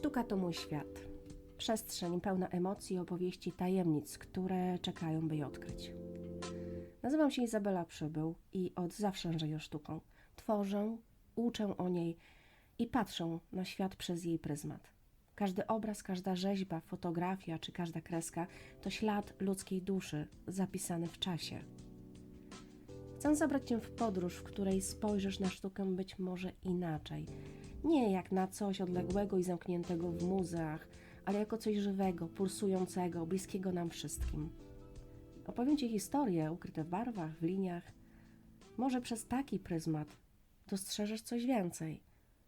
Sztuka to mój świat. Przestrzeń pełna emocji, opowieści, tajemnic, które czekają, by je odkryć. Nazywam się Izabela Przybył i od zawsze żyję sztuką. Tworzę, uczę o niej i patrzę na świat przez jej pryzmat. Każdy obraz, każda rzeźba, fotografia czy każda kreska to ślad ludzkiej duszy zapisany w czasie. Chcę zabrać Cię w podróż, w której spojrzysz na sztukę być może inaczej. Nie jak na coś odległego i zamkniętego w muzeach, ale jako coś żywego, pulsującego, bliskiego nam wszystkim. Opowiem Ci historie ukryte w barwach, w liniach. Może przez taki pryzmat dostrzeżesz coś więcej.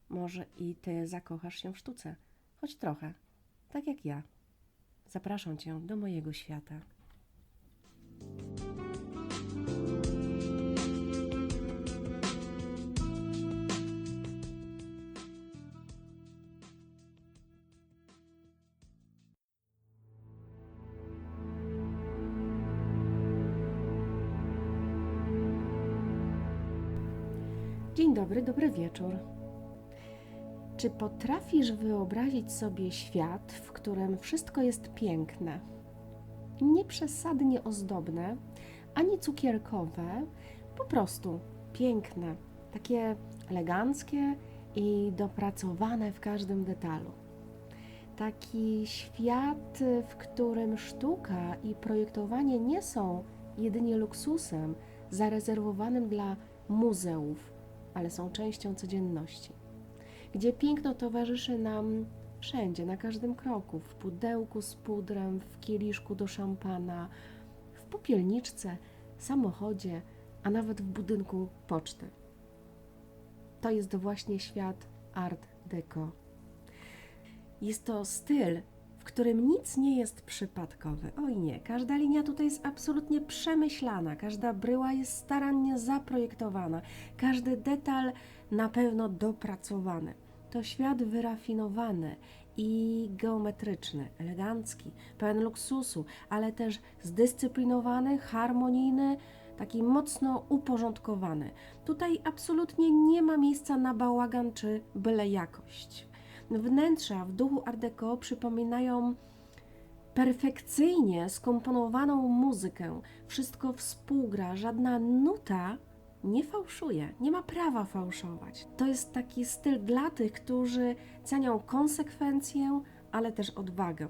Może i Ty zakochasz się w sztuce, choć trochę, tak jak ja. Zapraszam Cię do mojego świata. Dzień dobry, dobry wieczór. Czy potrafisz wyobrazić sobie świat, w którym wszystko jest piękne? Nie przesadnie ozdobne, ani cukierkowe, po prostu piękne, takie eleganckie i dopracowane w każdym detalu. Taki świat, w którym sztuka i projektowanie nie są jedynie luksusem zarezerwowanym dla muzeów, ale są częścią codzienności. Gdzie piękno towarzyszy nam wszędzie, na każdym kroku w pudełku z pudrem, w kieliszku do szampana, w popielniczce, samochodzie, a nawet w budynku poczty. To jest właśnie świat Art Deco. Jest to styl, w którym nic nie jest przypadkowe. Oj nie, każda linia tutaj jest absolutnie przemyślana, każda bryła jest starannie zaprojektowana, każdy detal na pewno dopracowany. To świat wyrafinowany i geometryczny, elegancki, pełen luksusu, ale też zdyscyplinowany, harmonijny, taki mocno uporządkowany. Tutaj absolutnie nie ma miejsca na bałagan czy byle jakość. Wnętrza w duchu Art Deco przypominają perfekcyjnie skomponowaną muzykę. Wszystko współgra, żadna nuta nie fałszuje, nie ma prawa fałszować. To jest taki styl dla tych, którzy cenią konsekwencję, ale też odwagę.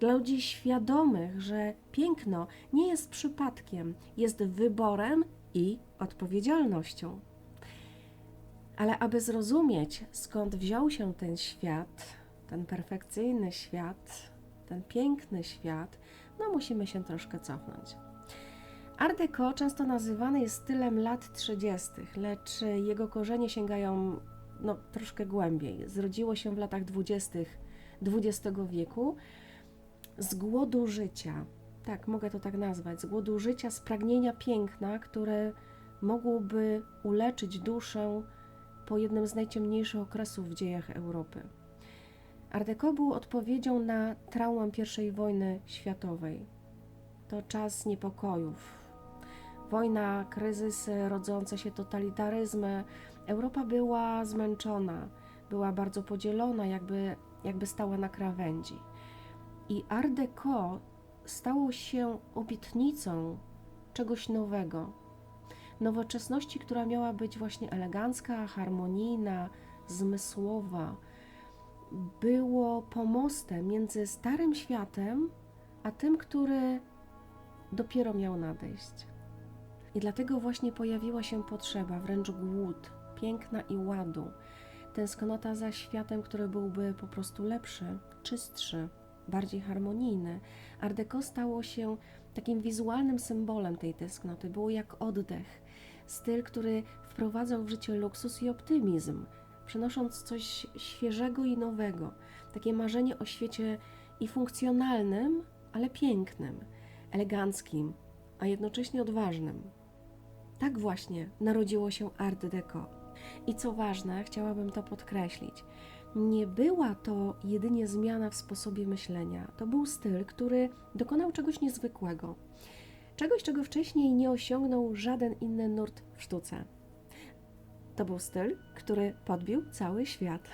Dla ludzi świadomych, że piękno nie jest przypadkiem, jest wyborem i odpowiedzialnością. Ale aby zrozumieć, skąd wziął się ten świat, ten perfekcyjny świat, ten piękny świat, no musimy się troszkę cofnąć. Art Deco często nazywany jest stylem lat 30., lecz jego korzenie sięgają no, troszkę głębiej. Zrodziło się w latach 20. XX wieku z głodu życia. Tak, mogę to tak nazwać. Z głodu życia, z pragnienia piękna, które mogłoby uleczyć duszę po jednym z najciemniejszych okresów w dziejach Europy. Art Deco był odpowiedzią na traumę I wojny światowej. To czas niepokojów. Wojna, kryzysy, rodzące się totalitaryzmy. Europa była zmęczona, była bardzo podzielona, jakby, jakby stała na krawędzi. I Art Deco stało się obietnicą czegoś nowego, nowoczesności, która miała być właśnie elegancka, harmonijna, zmysłowa, było pomostem między starym światem, a tym, który dopiero miał nadejść. I dlatego właśnie pojawiła się potrzeba, wręcz głód, piękna i ładu, tęsknota za światem, który byłby po prostu lepszy, czystszy, bardziej harmonijny. Art Deco stało się takim wizualnym symbolem tej tęsknoty. Było jak oddech, styl, który wprowadzał w życie luksus i optymizm, przynosząc coś świeżego i nowego, takie marzenie o świecie i funkcjonalnym, ale pięknym, eleganckim, a jednocześnie odważnym. Tak właśnie narodziło się Art Deco. I co ważne, chciałabym to podkreślić, nie była to jedynie zmiana w sposobie myślenia. To był styl, który dokonał czegoś niezwykłego. Czegoś, czego wcześniej nie osiągnął żaden inny nurt w sztuce. To był styl, który podbił cały świat.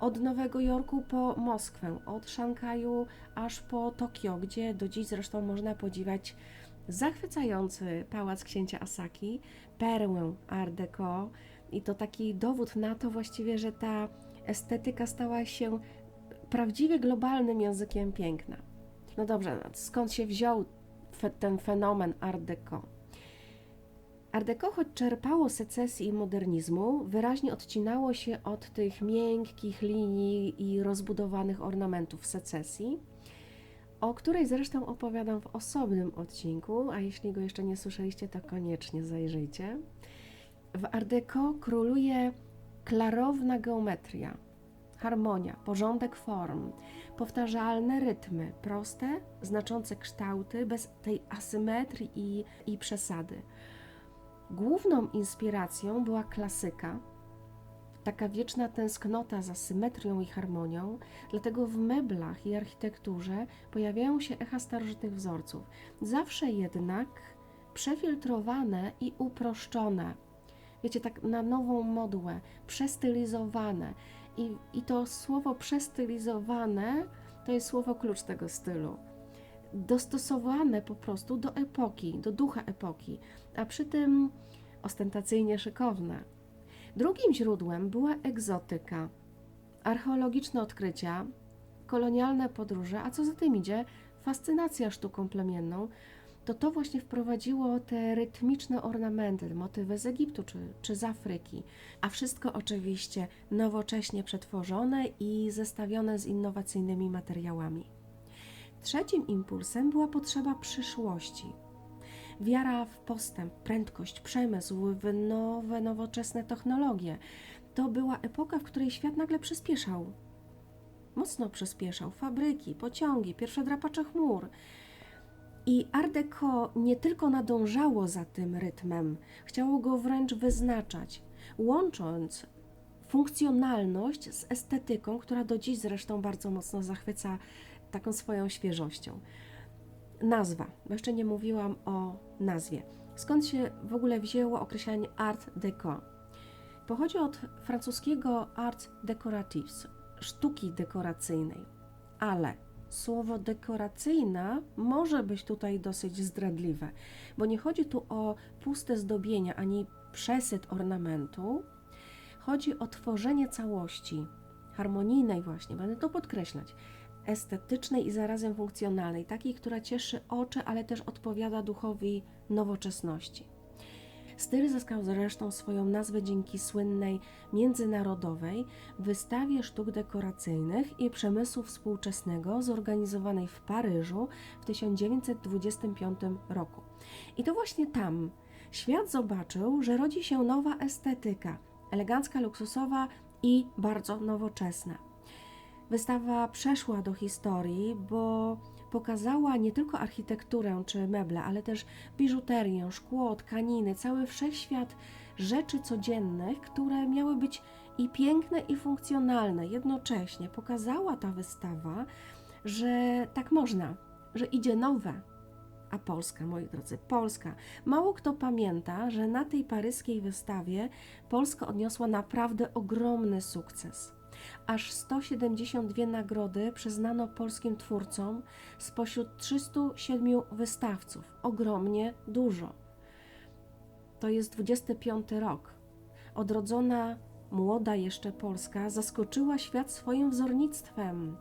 Od Nowego Jorku po Moskwę, od Szanghaju aż po Tokio, gdzie do dziś zresztą można podziwiać zachwycający pałac księcia Asaki, perłę Art Deco i to taki dowód na to właściwie, że ta estetyka stała się prawdziwie globalnym językiem piękna. No dobrze, skąd się wziął ten fenomen Art Deco? Art Deco, choć czerpało secesji i modernizmu, wyraźnie odcinało się od tych miękkich linii i rozbudowanych ornamentów secesji, o której zresztą opowiadam w osobnym odcinku, a jeśli go jeszcze nie słyszeliście, to koniecznie zajrzyjcie. W Art Deco króluje klarowna geometria, harmonia, porządek form, powtarzalne rytmy, proste, znaczące kształty, bez tej asymetrii i, i przesady. Główną inspiracją była klasyka, taka wieczna tęsknota za symetrią i harmonią, dlatego w meblach i architekturze pojawiają się echa starożytnych wzorców, zawsze jednak przefiltrowane i uproszczone. Wiecie, tak na nową modłę, przestylizowane. I, I to słowo przestylizowane to jest słowo klucz tego stylu. Dostosowane po prostu do epoki, do ducha epoki, a przy tym ostentacyjnie szykowne. Drugim źródłem była egzotyka, archeologiczne odkrycia, kolonialne podróże, a co za tym idzie, fascynacja sztuką plemienną, to to właśnie wprowadziło te rytmiczne ornamenty, motywy z Egiptu czy, czy z Afryki, a wszystko oczywiście nowocześnie przetworzone i zestawione z innowacyjnymi materiałami. Trzecim impulsem była potrzeba przyszłości. Wiara w postęp, prędkość, przemysł, w nowe, nowoczesne technologie. To była epoka, w której świat nagle przyspieszał. Mocno przyspieszał. Fabryki, pociągi, pierwsze drapacze chmur. I Art Deco nie tylko nadążało za tym rytmem, chciało go wręcz wyznaczać, łącząc funkcjonalność z estetyką, która do dziś zresztą bardzo mocno zachwyca taką swoją świeżością. Nazwa, bo jeszcze nie mówiłam o nazwie. Skąd się w ogóle wzięło określenie Art Deco? Pochodzi od francuskiego art decoratives, sztuki dekoracyjnej, ale słowo dekoracyjna może być tutaj dosyć zdradliwe, bo nie chodzi tu o puste zdobienia ani przesyt ornamentu, chodzi o tworzenie całości, harmonijnej właśnie, będę to podkreślać, estetycznej i zarazem funkcjonalnej, takiej, która cieszy oczy, ale też odpowiada duchowi nowoczesności. Styl zyskał zresztą swoją nazwę dzięki słynnej międzynarodowej wystawie sztuk dekoracyjnych i przemysłu współczesnego zorganizowanej w Paryżu w 1925 roku. I to właśnie tam świat zobaczył, że rodzi się nowa estetyka, elegancka, luksusowa i bardzo nowoczesna. Wystawa przeszła do historii, bo pokazała nie tylko architekturę czy meble, ale też biżuterię, szkło, tkaniny, cały wszechświat rzeczy codziennych, które miały być i piękne, i funkcjonalne jednocześnie. Pokazała ta wystawa, że tak można, że idzie nowe. A Polska, moi drodzy, Polska. Mało kto pamięta, że na tej paryskiej wystawie Polska odniosła naprawdę ogromny sukces. Aż 172 nagrody przyznano polskim twórcom spośród 307 wystawców. Ogromnie dużo. To jest 25 rok. Odrodzona, młoda jeszcze Polska zaskoczyła świat swoim wzornictwem.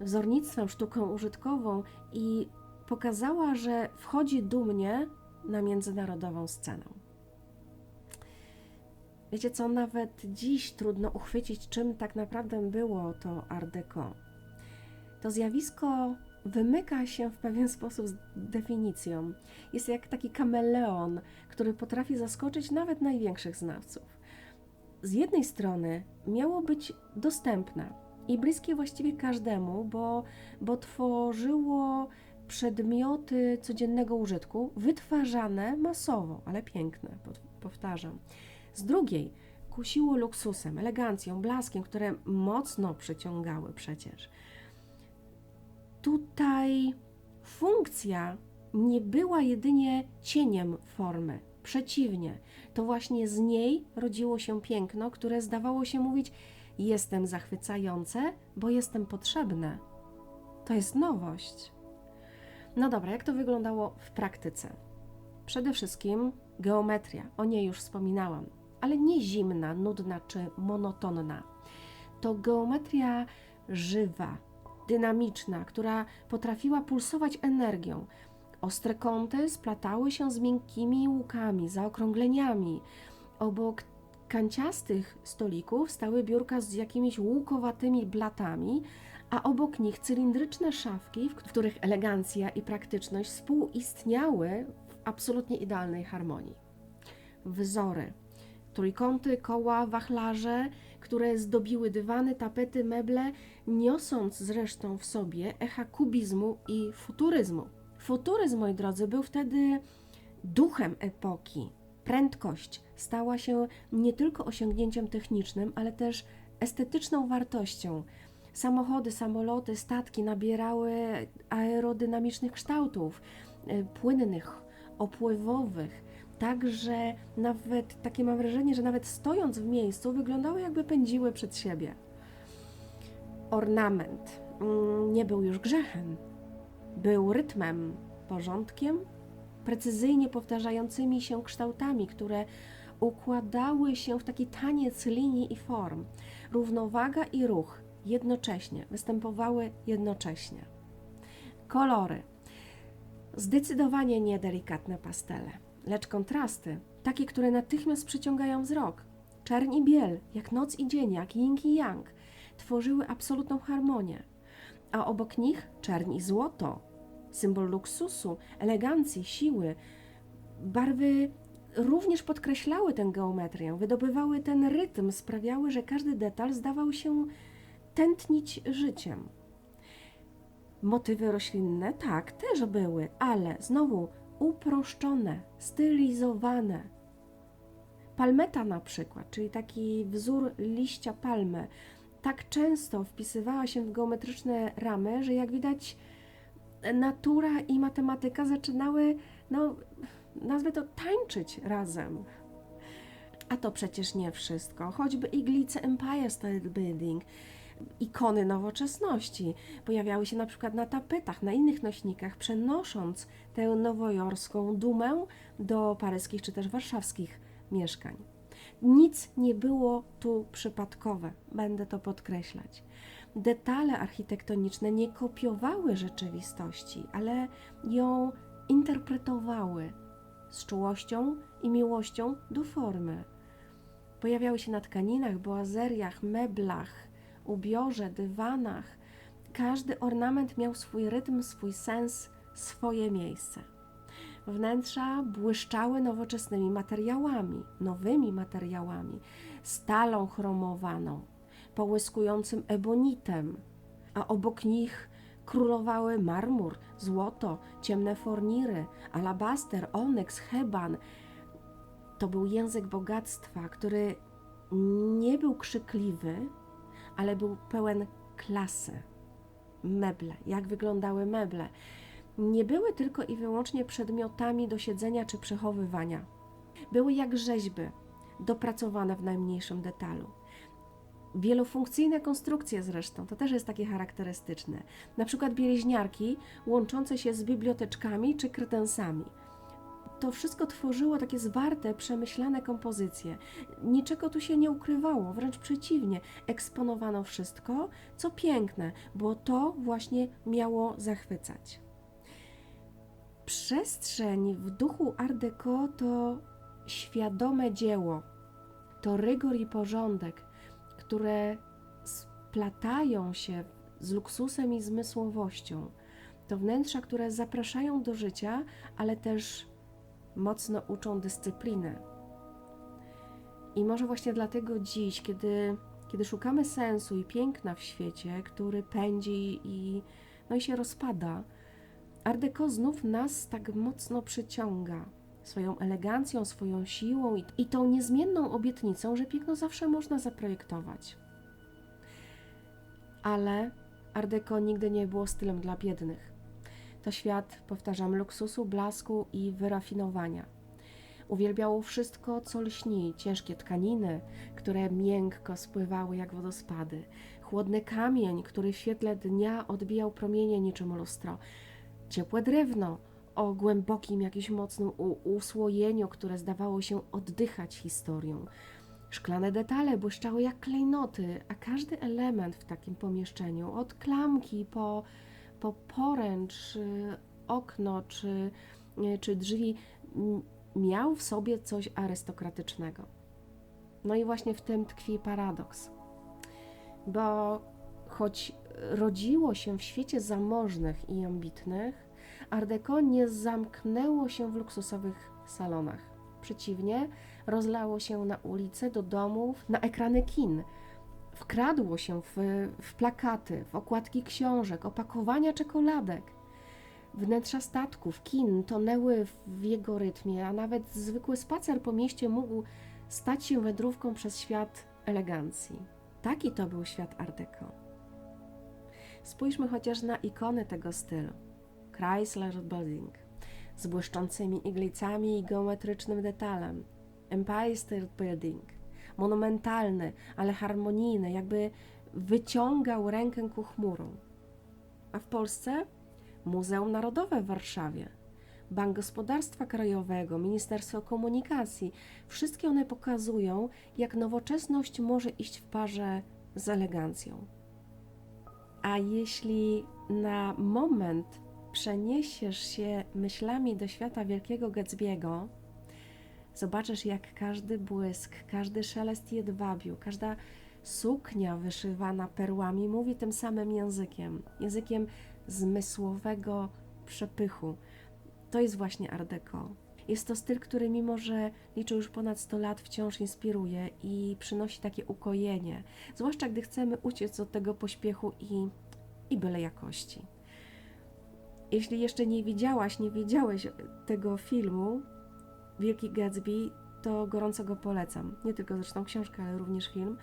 Wzornictwem, sztuką użytkową i pokazała, że wchodzi dumnie na międzynarodową scenę. Wiecie co, nawet dziś trudno uchwycić, czym tak naprawdę było to Art Deco. To zjawisko wymyka się w pewien sposób z definicją. Jest jak taki kameleon, który potrafi zaskoczyć nawet największych znawców. Z jednej strony miało być dostępne i bliskie właściwie każdemu, bo, bo tworzyło przedmioty codziennego użytku, wytwarzane masowo, ale piękne, powtarzam. Z drugiej kusiło luksusem, elegancją, blaskiem, które mocno przyciągały przecież. Tutaj funkcja nie była jedynie cieniem formy, Przeciwnie, to właśnie z niej rodziło się piękno, które zdawało się mówić: Jestem zachwycające, bo jestem potrzebne. To jest nowość. No dobra, jak to wyglądało w praktyce? Przede wszystkim geometria, o niej już wspominałam, ale nie zimna, nudna czy monotonna. To geometria żywa, dynamiczna, która potrafiła pulsować energią. Ostre kąty splatały się z miękkimi łukami, zaokrągleniami. Obok kanciastych stolików stały biurka z jakimiś łukowatymi blatami, a obok nich cylindryczne szafki, w których elegancja i praktyczność współistniały w absolutnie idealnej harmonii. Wzory, trójkąty, koła, wachlarze, które zdobiły dywany, tapety, meble, niosąc zresztą w sobie echa kubizmu i futuryzmu. Futuryzm, moi drodzy, był wtedy duchem epoki. Prędkość stała się nie tylko osiągnięciem technicznym, ale też estetyczną wartością. Samochody, samoloty, statki nabierały aerodynamicznych kształtów, y, płynnych, opływowych, tak że nawet takie mam wrażenie, że nawet stojąc w miejscu wyglądały jakby pędziły przed siebie. Ornament mm, nie był już grzechem, był rytmem, porządkiem, precyzyjnie powtarzającymi się kształtami, które układały się w taki taniec linii i form. Równowaga i ruch jednocześnie występowały jednocześnie. Kolory. Zdecydowanie nie delikatne pastele, lecz kontrasty, takie, które natychmiast przyciągają wzrok. Czerń i biel, jak noc i dzień, jak yin i yang, tworzyły absolutną harmonię. A obok nich czerń i złoto, symbol luksusu, elegancji, siły. Barwy również podkreślały tę geometrię, wydobywały ten rytm, sprawiały, że każdy detal zdawał się tętnić życiem. Motywy roślinne, tak, też były, ale znowu uproszczone, stylizowane. Palmeta na przykład, czyli taki wzór liścia palmy, tak często wpisywała się w geometryczne ramy, że jak widać, natura i matematyka zaczynały, no, nazwę to tańczyć razem. A to przecież nie wszystko. Choćby iglice Empire State Building, ikony nowoczesności pojawiały się na przykład na tapetach, na innych nośnikach, przenosząc tę nowojorską dumę do paryskich czy też warszawskich mieszkań. Nic nie było tu przypadkowe, będę to podkreślać. Detale architektoniczne nie kopiowały rzeczywistości, ale ją interpretowały z czułością i miłością do formy. Pojawiały się na tkaninach, boazeriach, meblach, ubiorze, dywanach. Każdy ornament miał swój rytm, swój sens, swoje miejsce. Wnętrza błyszczały nowoczesnymi materiałami, nowymi materiałami, stalą chromowaną, połyskującym ebonitem, a obok nich królowały marmur, złoto, ciemne forniry, alabaster, onyks, heban. To był język bogactwa, który nie był krzykliwy, ale był pełen klasy. Meble, jak wyglądały meble, nie były tylko i wyłącznie przedmiotami do siedzenia czy przechowywania. Były jak rzeźby, dopracowane w najmniejszym detalu. Wielofunkcyjne konstrukcje zresztą, to też jest takie charakterystyczne. Na przykład bieleźniarki łączące się z biblioteczkami czy kretensami – to wszystko tworzyło takie zwarte, przemyślane kompozycje. Niczego tu się nie ukrywało, wręcz przeciwnie, eksponowano wszystko, co piękne, bo to właśnie miało zachwycać. Przestrzeń w duchu Art Deco to świadome dzieło, to rygor i porządek, które splatają się z luksusem i zmysłowością. To wnętrza, które zapraszają do życia, ale też mocno uczą dyscypliny. I może właśnie dlatego dziś, kiedy, kiedy szukamy sensu i piękna w świecie, który pędzi i, no i się rozpada, Art Deco znów nas tak mocno przyciąga swoją elegancją, swoją siłą i, i tą niezmienną obietnicą, że piękno zawsze można zaprojektować. Ale Art Deco nigdy nie było stylem dla biednych. To świat, powtarzam, luksusu, blasku i wyrafinowania. Uwielbiało wszystko, co lśni, ciężkie tkaniny, które miękko spływały jak wodospady, chłodny kamień, który w świetle dnia odbijał promienie niczym lustro, ciepłe drewno o głębokim, jakimś mocnym usłojeniu, które zdawało się oddychać historią. Szklane detale błyszczały jak klejnoty, a każdy element w takim pomieszczeniu, od klamki po, po poręcz, okno czy, y, czy drzwi, miał w sobie coś arystokratycznego. No i właśnie w tym tkwi paradoks. Bo choć rodziło się w świecie zamożnych i ambitnych, Art Deco nie zamknęło się w luksusowych salonach. Przeciwnie, rozlało się na ulice, do domów, na ekrany kin. Wkradło się w, w plakaty, w okładki książek, opakowania czekoladek. Wnętrza statków, kin tonęły w jego rytmie, a nawet zwykły spacer po mieście mógł stać się wędrówką przez świat elegancji. Taki to był świat Art Deco. Spójrzmy chociaż na ikony tego stylu. Chrysler Building z błyszczącymi iglicami i geometrycznym detalem. Empire State Building monumentalny, ale harmonijny, jakby wyciągał rękę ku chmurom. A w Polsce Muzeum Narodowe w Warszawie, Bank Gospodarstwa Krajowego, Ministerstwo Komunikacji wszystkie one pokazują, jak nowoczesność może iść w parze z elegancją. A jeśli na moment przeniesiesz się myślami do świata wielkiego Gatsby'ego, zobaczysz, jak każdy błysk, każdy szelest jedwabiu, każda suknia wyszywana perłami mówi tym samym językiem językiem zmysłowego przepychu. To jest właśnie Art Deco. Jest to styl, który mimo, że liczy już ponad 100 lat, wciąż inspiruje i przynosi takie ukojenie, zwłaszcza gdy chcemy uciec od tego pośpiechu i, i byle jakości. Jeśli jeszcze nie widziałaś, nie widziałeś tego filmu Wielki Gatsby, to gorąco go polecam. Nie tylko zresztą książkę, ale również film.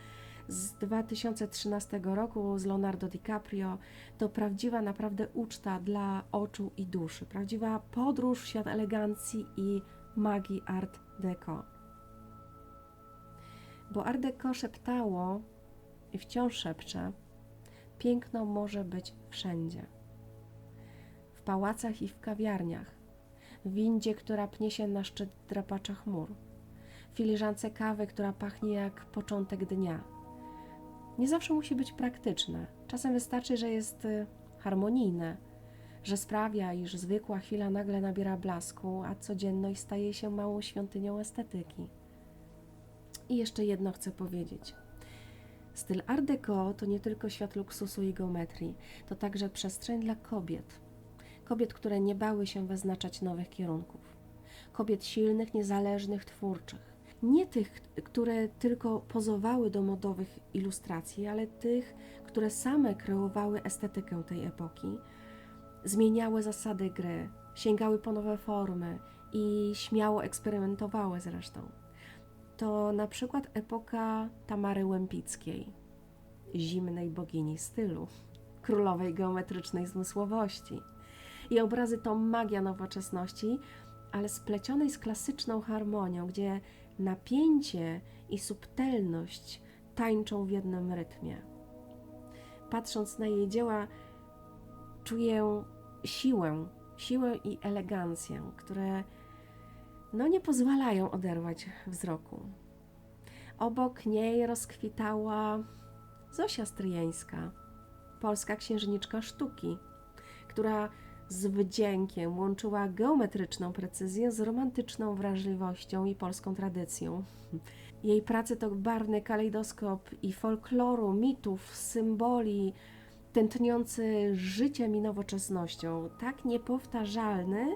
Z 2013 roku z Leonardo DiCaprio to prawdziwa naprawdę uczta dla oczu i duszy. Prawdziwa podróż w świat elegancji i magii Art Deco. Bo Art Deco szeptało i wciąż szepcze: piękno może być wszędzie w pałacach i w kawiarniach, windzie, która pnie się na szczyt drapacza chmur, filiżance kawy, która pachnie jak początek dnia. Nie zawsze musi być praktyczne. Czasem wystarczy, że jest y, harmonijne, że sprawia, iż zwykła chwila nagle nabiera blasku, a codzienność staje się małą świątynią estetyki. I jeszcze jedno chcę powiedzieć. Styl Art Deco to nie tylko świat luksusu i geometrii, to także przestrzeń dla kobiet. Kobiet, które nie bały się wyznaczać nowych kierunków. Kobiet silnych, niezależnych, twórczych. Nie tych, które tylko pozowały do modowych ilustracji, ale tych, które same kreowały estetykę tej epoki, zmieniały zasady gry, sięgały po nowe formy i śmiało eksperymentowały zresztą. To na przykład epoka Tamary Łępickiej, zimnej bogini stylu, królowej geometrycznej zmysłowości. Jej obrazy to magia nowoczesności, ale splecionej z klasyczną harmonią, gdzie napięcie i subtelność tańczą w jednym rytmie. Patrząc na jej dzieła, czuję siłę, siłę i elegancję, które no nie pozwalają oderwać wzroku. Obok niej rozkwitała Zosia Stryjeńska, polska księżniczka sztuki, która z wdziękiem łączyła geometryczną precyzję z romantyczną wrażliwością i polską tradycją. Jej prace to barwny kalejdoskop i folkloru, mitów, symboli, tętniący życiem i nowoczesnością, tak niepowtarzalny,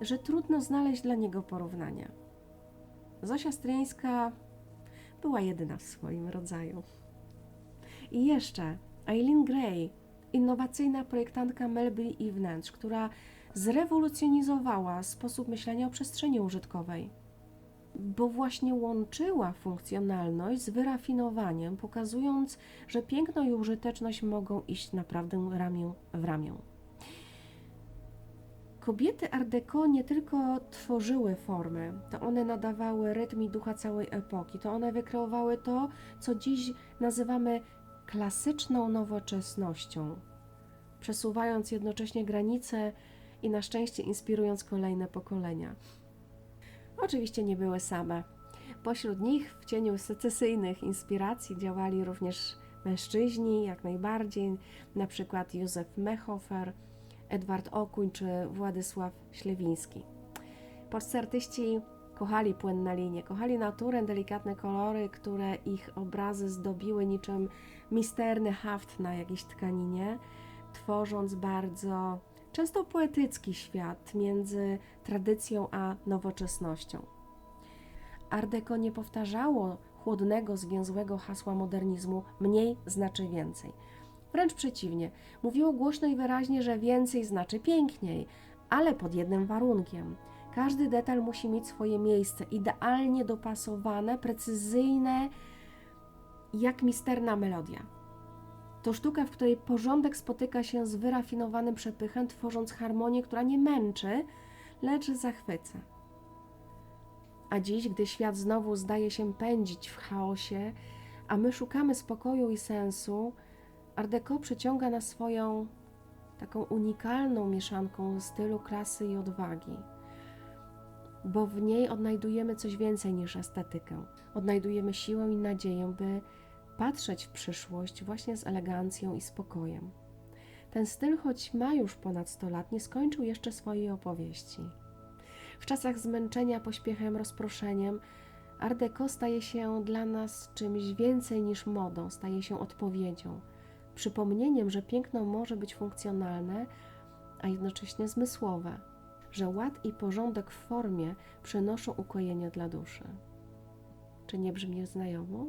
że trudno znaleźć dla niego porównania. Zosia Stryjeńska była jedyna w swoim rodzaju. I jeszcze Eileen Gray, innowacyjna projektantka mebli i wnętrz, która zrewolucjonizowała sposób myślenia o przestrzeni użytkowej, bo właśnie łączyła funkcjonalność z wyrafinowaniem, pokazując, że piękno i użyteczność mogą iść naprawdę ramię w ramię. Kobiety Art Deco nie tylko tworzyły formy, to one nadawały rytm i ducha całej epoki, to one wykreowały to, co dziś nazywamy klasyczną nowoczesnością, przesuwając jednocześnie granice i na szczęście inspirując kolejne pokolenia. Oczywiście nie były same. Pośród nich w cieniu secesyjnych inspiracji działali również mężczyźni, jak najbardziej, na przykład Józef Mehofer, Edward Okuń czy Władysław Ślewiński. Polscy artyści kochali płynne linie, kochali naturę, delikatne kolory, które ich obrazy zdobiły niczym misterny haft na jakiejś tkaninie, tworząc bardzo często poetycki świat między tradycją a nowoczesnością. Art Deco nie powtarzało chłodnego, zwięzłego hasła modernizmu mniej znaczy więcej. Wręcz przeciwnie, mówiło głośno i wyraźnie, że więcej znaczy piękniej, ale pod jednym warunkiem. Każdy detal musi mieć swoje miejsce, idealnie dopasowane, precyzyjne, jak misterna melodia. To sztuka, w której porządek spotyka się z wyrafinowanym przepychem, tworząc harmonię, która nie męczy, lecz zachwyca. A dziś, gdy świat znowu zdaje się pędzić w chaosie, a my szukamy spokoju i sensu, Art Deco przyciąga nas swoją taką unikalną mieszanką stylu, klasy i odwagi, bo w niej odnajdujemy coś więcej niż estetykę. Odnajdujemy siłę i nadzieję, by patrzeć w przyszłość właśnie z elegancją i spokojem. Ten styl, choć ma już ponad 100 lat, nie skończył jeszcze swojej opowieści. W czasach zmęczenia pośpiechem, rozproszeniem, Art Deco staje się dla nas czymś więcej niż modą, staje się odpowiedzią, przypomnieniem, że piękno może być funkcjonalne, a jednocześnie zmysłowe, że ład i porządek w formie przynoszą ukojenie dla duszy. Czy nie brzmi znajomo?